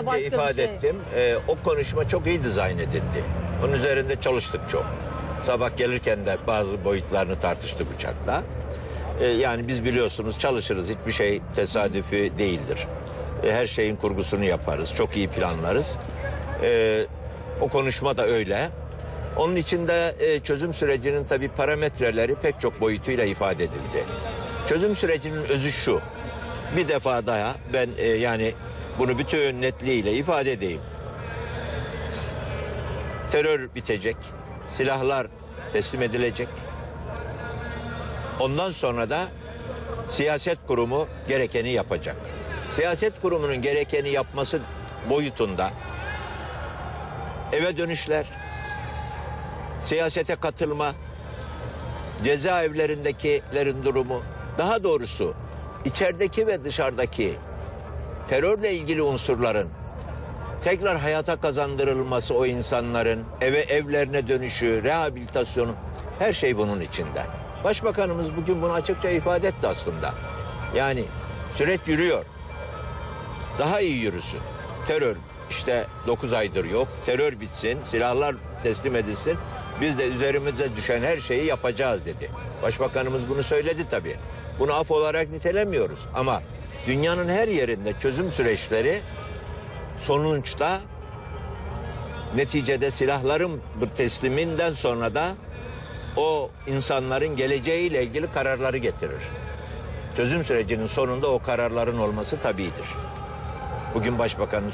önce başka ifade şey. ettim. Ee, o konuşma çok iyi dizayn edildi. Onun üzerinde çalıştık çok. Sabah gelirken de bazı boyutlarını tartıştık uçakla. Ee, yani biz biliyorsunuz çalışırız. Hiçbir şey tesadüfi değildir. Ee, her şeyin kurgusunu yaparız. Çok iyi planlarız. Ee, o konuşma da öyle. Onun içinde e, çözüm sürecinin tabii parametreleri pek çok boyutuyla ifade edildi. Çözüm sürecinin özü şu. Bir defa daha ben e, yani bunu bütün netliğiyle ifade edeyim. Terör bitecek. Silahlar teslim edilecek. Ondan sonra da siyaset kurumu gerekeni yapacak. Siyaset kurumunun gerekeni yapması boyutunda eve dönüşler, siyasete katılma, cezaevlerindekilerin durumu, daha doğrusu içerideki ve dışarıdaki terörle ilgili unsurların tekrar hayata kazandırılması o insanların eve evlerine dönüşü, rehabilitasyonu her şey bunun içinde. Başbakanımız bugün bunu açıkça ifade etti aslında. Yani süreç yürüyor. Daha iyi yürüsün. Terör işte 9 aydır yok. Terör bitsin, silahlar teslim edilsin. Biz de üzerimize düşen her şeyi yapacağız dedi. Başbakanımız bunu söyledi tabii. Bunu af olarak nitelemiyoruz ama dünyanın her yerinde çözüm süreçleri sonuçta neticede silahların tesliminden sonra da o insanların geleceğiyle ilgili kararları getirir. Çözüm sürecinin sonunda o kararların olması tabidir. Bugün başbakanın